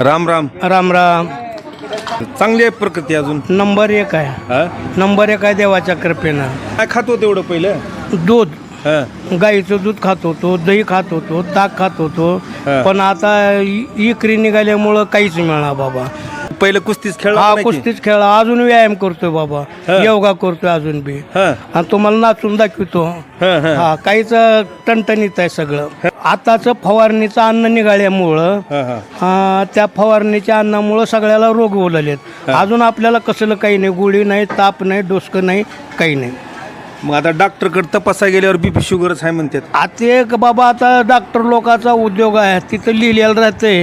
राम राम. राम राम. चांगली आहे प्रकृती अजून. नंबर एक आहे. हा? नंबर एक आहे देवाच्या कृपेनं. काय खातो तेवढं पहिलं? दूध. हा. गाईचं दूध खात होतो दही खात होतो ताक खात होतो. हा. पण आता इ- इकरी निघाल्यामुळं काहीच मिळणार बाबा. पहिलं कुस्तीच खेळ हा कुस्तीच खेळा. अजून व्यायाम करतोय बाबा. हा. योगा करतोय अजून बी. आणि तुम्हाला नाचून दाखवतो. हा काहीच टणटणीत आहे सगळं. आताच फवारणीचं अन्न निघाल्यामुळं त्या फवारणीच्या अन्नामुळं सगळ्याला रोग ओलालेत अजून आपल्याला कसलं काही नाही. गोळी नाही ताप नाही डोसकं नाही काही नाही. मग आता डॉक्टरकडे तपासा गेल्यावर बीपी शुगरच आहे म्हणतात. आता एक बाबा आता डॉक्टर लोकांचा उद्योग आहे. तिथं लिहिलेलं राहते.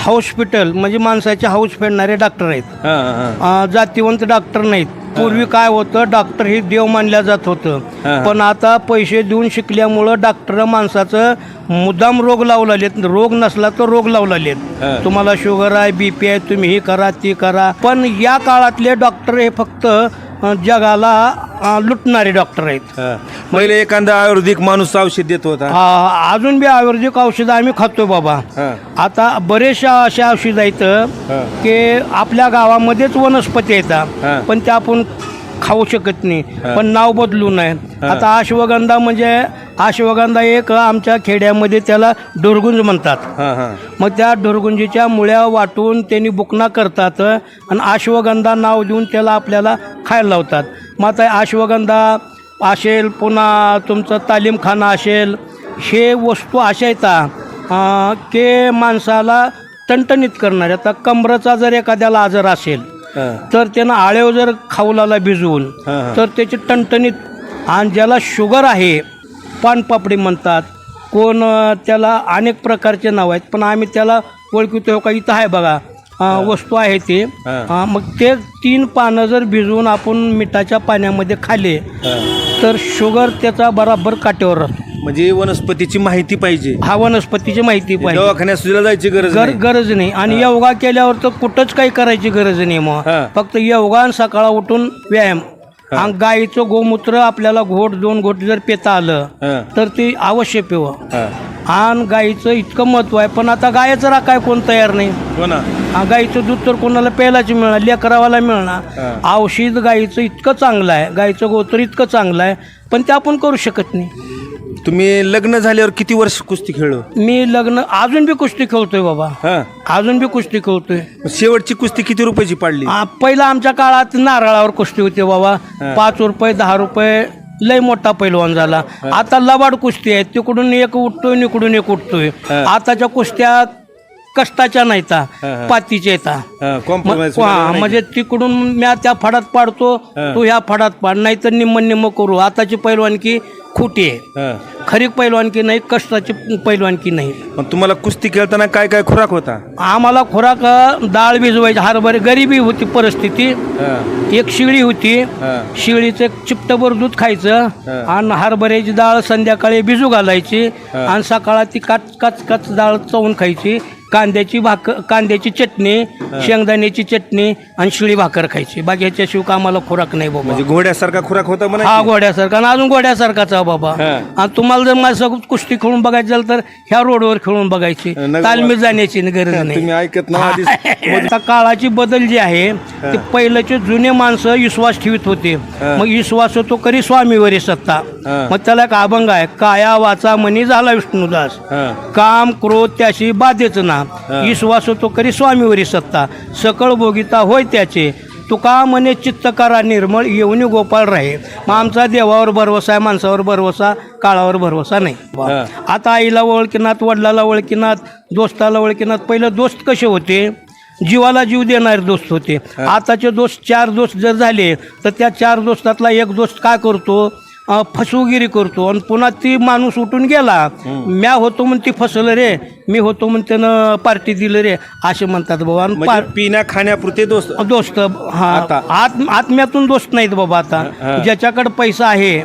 हॉस्पिटल म्हणजे माणसाचे हाऊस फेडणारे डॉक्टर आहेत. हा, हा. अं, जातीवंत डॉक्टर नाहीत. पूर्वी काय होतं डॉक्टर हे देव मानल्या जात. होतं पण आता पैसे देऊन शिकल्यामुळं डॉक्टर माणसाचं मुद्दाम रोग लावलेत रोग नसला तर रोग लावलेत हा. तुम्हाला शुगर आहे बीपी आहे तुम्ही हे करा ते करा पण या काळातले डॉक्टर हे फक्त जगाला लुटणारे डॉक्टर आहेत हा. पहिले एखादा आयुर्वेदिक माणूस औषध देत होता आ, अजून बी आयुर्वेदिक औषधं आम्ही खातोय बाबा हा. आता बरेचशा अशा औषधं आहेत हा. की आपल्या गावामध्येच वनस्पती हा. येतात पण त्या आपण खाऊ शकत नाही. पण नाव बदलू नये. आता अश्वगंधा म्हणजे अश्वगंधा एक आमच्या खेड्यामध्ये त्याला डोरगुंज म्हणतात हा हा मग त्या डोरगुंजीच्या मुळ्या वाटून त्यांनी बुकना करतात आणि अश्वगंधा नाव देऊन त्याला आपल्याला खायला लावतात मग आता अश्वगंधा असेल पुन्हा तुमचं तालीमखाना असेल हे वस्तू अशा येतात की माणसाला टणटणीत करणारे आता कमरेचा जर एखाद्याला आजार असेल. तर त्यानं आळेव जर खाऊलाला भिजवून हा, हा. तर त्याची टणटणीत आणि ज्याला शुगर आहे पानपापडी म्हणतात. कोण त्याला अनेक प्रकारचे नाव आहेत पण आम्ही त्याला ओळखतो का इथं आहे बघा. वस्तू आहे ते. मग ते तीन पानं जर भिजवून आपण मिठाच्या पाण्यामध्ये खाल्ले हा. तर शुगर त्याचा बराबर काटेवर राहतो म्हणजे वनस्पतीची माहिती पाहिजे. हा वनस्पतीची माहिती पाहिजे. दवाखान्यात सुद्धा जायची गरज गर नाही. गरज नाही. आणि योगा केल्यावर तर कुठंच काही करायची गरज नाही मग. हा. फक्त योगा आणि सकाळ उठून व्यायाम. आणि गाईचं गोमूत्र आपल्याला घोट दोन घोट जर पेता आलं हा. तर ते अवश्य पिवं हा. आणि गाईचं इतकं महत्त्व आहे पण आता गायचं राखाय कोण तयार नाही. हो ना. हा, गाईचं दूध तर कोणाला प्यायलाच मिळणार लेकरावाला मिळणार. औषध गाईचं इतकं चांगलं आहे गाईचं गोत्र इतकं चांगलं आहे पण ते आपण करू शकत नाही. तुम्ही लग्न झाल्यावर किती वर्ष कुस्ती खेळलो? मी लग्न अजून बी कुस्ती खेळतोय बाबा. हा. अजून बी कुस्ती खेळतोय. शेवटची कुस्ती किती रुपयाची पाडली? आ, पहिला आमच्या काळात नारळावर कुस्ती होती बाबा. पाच रुपये दहा रुपये लय मोठा पैलवान झाला. आता लबाड कुस्ती आहे तिकडून एक उठतोय इकडून एक उठतोय. आताच्या कुस्त्या कष्टाच्या नाहीता. पातीच्या येता. हा, compromise हा. म्हणजे तिकडून म्या त्या फडात पाडतो. तू ह्या फडात पाड नाही तर निम्म निम्म करू. आताची पैलवानकी खोटी आहे. खरी पैलवानकी नाही कष्टाची पैलवानकी नाही मग तुम्हाला कुस्ती खेळताना काय काय खुराक होता आम्हाला खोराक डाळ भिजवायची हरभरे गरिबी होती परिस्थिती. एक शिळी होती. शिळीचं एक चिपटभर दूध खायचं. आणि हरभऱ्याची डाळ संध्याकाळी भिजू घालायची. आणि सकाळी ती काच काच काच डाळ चवून खायची कांद्याची भाकर कांद्याची चटणी शेंगदाण्याची चटणी आणि शिळी भाकर खायची. बाकी ह्याच्याशिवाय का आम्हाला खोराक नाही बाबा? म्हणजे घोड्यासारखा खुराक होता म्हणा हा घोड्यासारखा आणि अजून घोड्यासारखाच आहे बाबा. हा. आणि तुम्हाला जर माझ्यासोबत कुस्ती खेळून बघायची झालं तर ह्या रोडवर खेळून बघायची. तालमीत जाण्याची गरज नाही. तुम्ही ऐकत ना आधीच आता काळाची बदल जी आहे ते पहिल्याचे जुने माणसं विश्वास ठेवत होते. मग विश्वास तो करी स्वामीवरी सत्ता? हा. मग त्याला एक अभंग आहे काया वाचा मनी झाला विष्णुदास. हा. काम क्रोध त्याशी बाधेच ना. विश्वास तो करी स्वामीवरी सत्ता? सकळ भोगिता होय त्याचे. तुका मने चित्त करा निर्मळ येऊन गोपाळ राहे. मग आमचा देवावर भरवसा आहे माणसावर भरवसा काळावर भरवसा नाही. आता आईला ओळखीनात वडिलाला ओळखीनात दोस्ताला ओळखीनात पहिलं दोस्त कसे होते? जीवाला जीव देणारे दोस्त होते. आताचे दोस्त चार दोस्त जर झाले तर त्या चार दोस्तातला एक दोस्त काय करतो? फसवगिरी करतो. आणि पुन्हा ती माणूस उठून गेला म्या होतो म्हणून ती फसवलं रे मी होतो म्हणून त्यानं पार्टी दिलं रे असे म्हणतात बाबा. आणि म्हणजे पिण्या खाण्यापुरते दोस्त. दोस्त हा. आता? आत आत्म्यातून दोस्त नाहीत बाबा आता. ज्याच्याकडे पैसा आहे.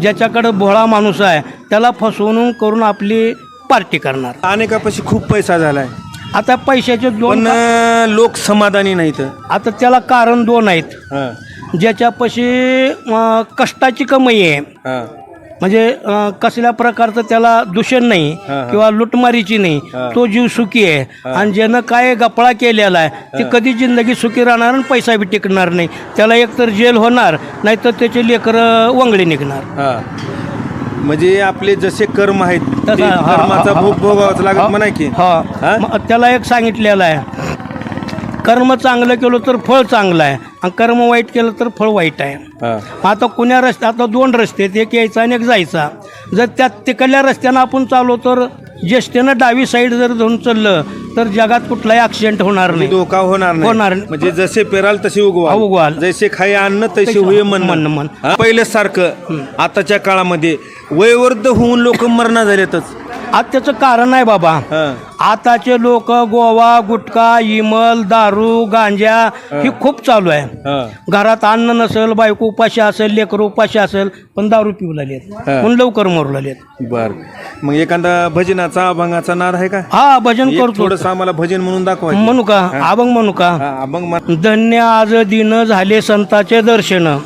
ज्याच्याकडे भोळा माणूस आहे त्याला फसवणूक करून आपली पार्टी करणार. अनेकापाशी खूप पैसा झालाय. आता पैशाचे दोन अं, लोक समाधानी नाहीत. आता त्याला कारण दोन आहेत. ज्याच्यापाशी अं, कष्टाची कमाई आहे हा. म्हणजे अं, कसल्या प्रकारचं त्याला दूषण नाही. किंवा लुटमारीची नाही. तो जीव सुखी आहे आणि ज्यानं काय गपळा केलेला आहे ते कधी जिंदगी सुखी राहणार आणि पैसा बी टिकणार नाही त्याला एकतर जेल होणार नाहीतर त्याचे लेकरं वंगळी निघणार हा म्हणजे आपले जसे कर्म आहेत ते तसा- हा, कर्माचा हा, भोग भोगावाच लागत हा, म्हणा की हा. हा? मग त्याला एक सांगितलेलं आहे कर्म चांगलं केलं तर फळ चांगलं आहे. आणि कर्म वाईट केलं तर फळ वाईट आहे. आता कुण्या रस्ते आता दोन रस्ते आहेत. एक यायचा आणि एक जायचा. जर त्या तिकडल्या रस्त्यानं आपण चाललो तर ज्येष्ठेनं डावी साईड जर धरून चाललं तर जगात कुठलाही ॲक्सिडेंट होणार नाही. धोका होणार होणार नाही. नाही. म्हणजे जसे पेराल तसे हा, उगवाल. जैसे खाई अन्न तसे होय मन मन- मन. पहिल्या सारखं. आताच्या काळामध्ये वयवर्ध होऊन लोक मरणा झालेतच आज त्याचं कारण आहे बाबा. आताचे लोक गोवा गुटखा इमल दारू गांजा ही. खूप चालू आहे. घरात अन्न नसेल बायको उपाशी असेल लेकर उपाशी असेल पण दारू पिऊ लागलेत. म्हणून लवकर मरू लागलेत. बर. मग एखादा भजनाचा अभंगाचा नाद आहे का? हा भजन करतो. थोडंसं आम्हाला भजन म्हणून दाखवा. म्हणू का? अभंग म्हणू का? अभंग. धन्य आज दिन झाले संताचे दर्शन.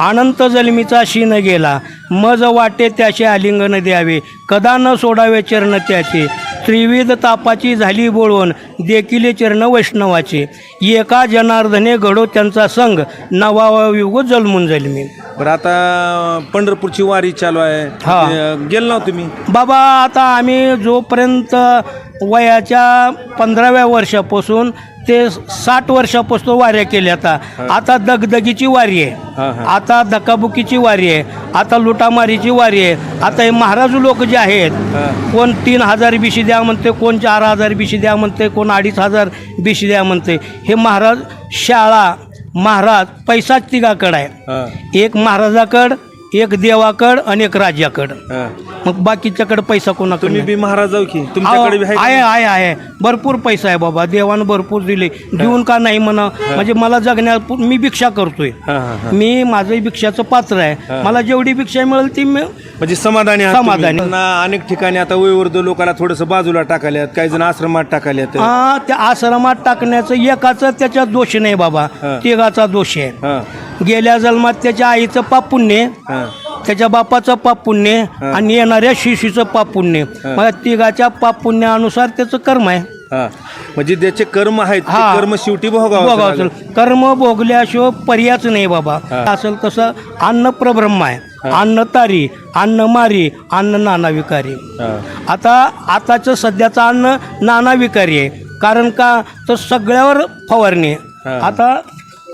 अनंत जलमीचा शीन गेला. मज वाटे त्याचे आलिंगन द्यावे. कदा न सोडावे चरण त्याचे. त्रिविध तापाची झाली बोळवण देखील चरण वैष्णवाचे. एका जनार्दने घडो त्यांचा संग नवा युग जन्मून जन्मी बरं आता पंढरपूरची वारी चालू आहे. हा. ते, गेलो ना तुम्ही? बाबा आता आम्ही जोपर्यंत वयाच्या पंधराव्या वर्षापासून ते साठ वर्षापासून वाऱ्या केल्या आता. आता दगदगीची वारी आहे. आता धक्काबुकीची वारी आहे. आता लुटामारीची वारी आहे. आता हे महाराज लोक जे आहेत. कोण तीन हजार बिशी द्या म्हणते कोण चार हजार बिशी द्या म्हणते कोण अडीच हजार बिशी द्या म्हणते. हे महाराज शाळा महाराज पैसाच तिघाकडं आहे एक महाराजाकड एक देवाकड आणि एक राजाकड हा. मग बाकीच्याकडे पैसा कोणाकडे तुम्ही नाही. बी महाराज जाऊ की. तुमच्याकडे बी अहो, आहे आहे? आहे आहे. भरपूर पैसा आहे बाबा. देवानं भरपूर दिले. देऊन का नाही म्हणा? म्हणजे मला जगण्या मी भिक्षा करतोय. हा, हा, हा. मी माझं भिक्षाचं पात्र आहे. मला जेवढी भिक्षा मिळेल ती मी म्हणजे समाधानी आहात तुम्ही. समाधानी. अनेक ठिकाणी आता वयवर्ध लोकांना थोडस बाजूला टाकाल्यात. काही जण आश्रमात टाकाल्यात. हा, त्या आश्रमात टाकण्याचं एकाचं त्याच्यात दोष नाही बाबा. हा. तिघाचा दोष आहे. हा, गेल्या जन्मात त्याच्या आईचं पाप पुण्य हा. त्याच्या बापाचं पाप पुण्य आणि येणाऱ्या शिशीचं पाप पुण्य मग तिघाच्या पाप पुण्यानुसार त्याचं कर्म आहे हा. म्हणजे ज्याचे कर्म आहेत ते हा. कर्म शेवटी भोगावं बघा लागेल. असेल कर्म भोगल्याशिवाय पर्याच नाही बाबा हा. असेल तसं अन्न प्रब्रह्म आहे अन्न तारी अन्न मारी अन्न नाना विकारी हा. आता आताचं सध्याचं अन्न नाना विकारी आहे कारण का तर सगळ्यावर फवारणी आहे. हा. आता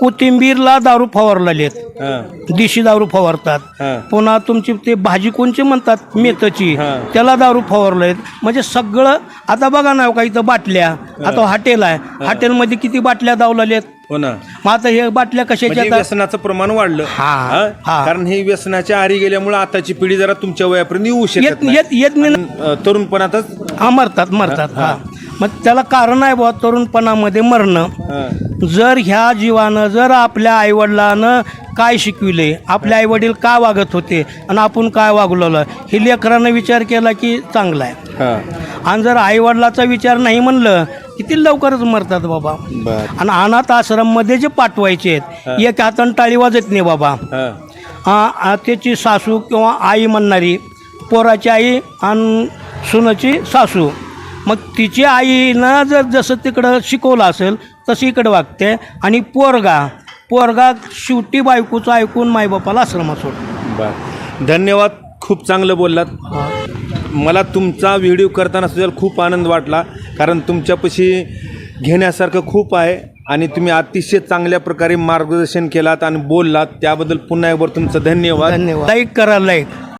कोथिंबीरला दारू फवारलेत हा. दिशी दारू फवारतात हा. पुन्हा तुमची ते भाजी कोणची म्हणतात मेथची हा. त्याला दारू फवारलेत म्हणजे सगळं आता बघा ना का इथं बाटल्या आता हॉटेल आहे हॉटेलमध्ये किती बाटल्या दावलेत हो ना मग आता हे बाटल्या कशाच्या म्हणजे आहेत? व्यसनाचं प्रमाण वाढलं हा. हा? हा. कारण हे व्यसनाच्या आरी गेल्यामुळे आताची पिढी जरा तुमच्या वयापर्यंत येऊ शकत येत नाही. येत येत नाही अ, तरुणपणातच हा मरतात मरतात हा मग त्याला कारण आहे बुवा तरुणपणामध्ये मरणं. जर ह्या जीवानं जर आपल्या आईवडिलानं काय शिकविले आपले आईवडील का वागत होते आणि आपण काय वागलेलं? हे लेकरानं विचार केला की चांगला आहे. आणि जर आईवडिलाचा विचार नाही म्हणलं किती लवकरच मरतात बाबा. आणि अनाथ आश्रममध्ये जे पाठवायचे आहेत एक हातानं टाळी वाजत नाही बाबा. हा. त्याची सासू किंवा आई म्हणणारी पोराची आई आणि सुनाची सासू. मग तिची आईनं जर जसं तिकडं शिकवलं असेल तसं इकडं वागते. आणि पोरगा पोरगा शेवटी बायकोचं ऐकून माईबापाला आश्रमात सोड बर. धन्यवाद खूप चांगलं बोललात. मला तुमचा व्हिडिओ करताना सुद्धा खूप आनंद वाटला कारण तुमच्यापाशी घेण्यासारखं खूप आहे आणि तुम्ही अतिशय चांगल्या प्रकारे मार्गदर्शन केलात आणि बोललात. त्याबद्दल पुन्हा एकदा तुमचं धन्यवाद. धन्यवाद. लाईक करा लाईक.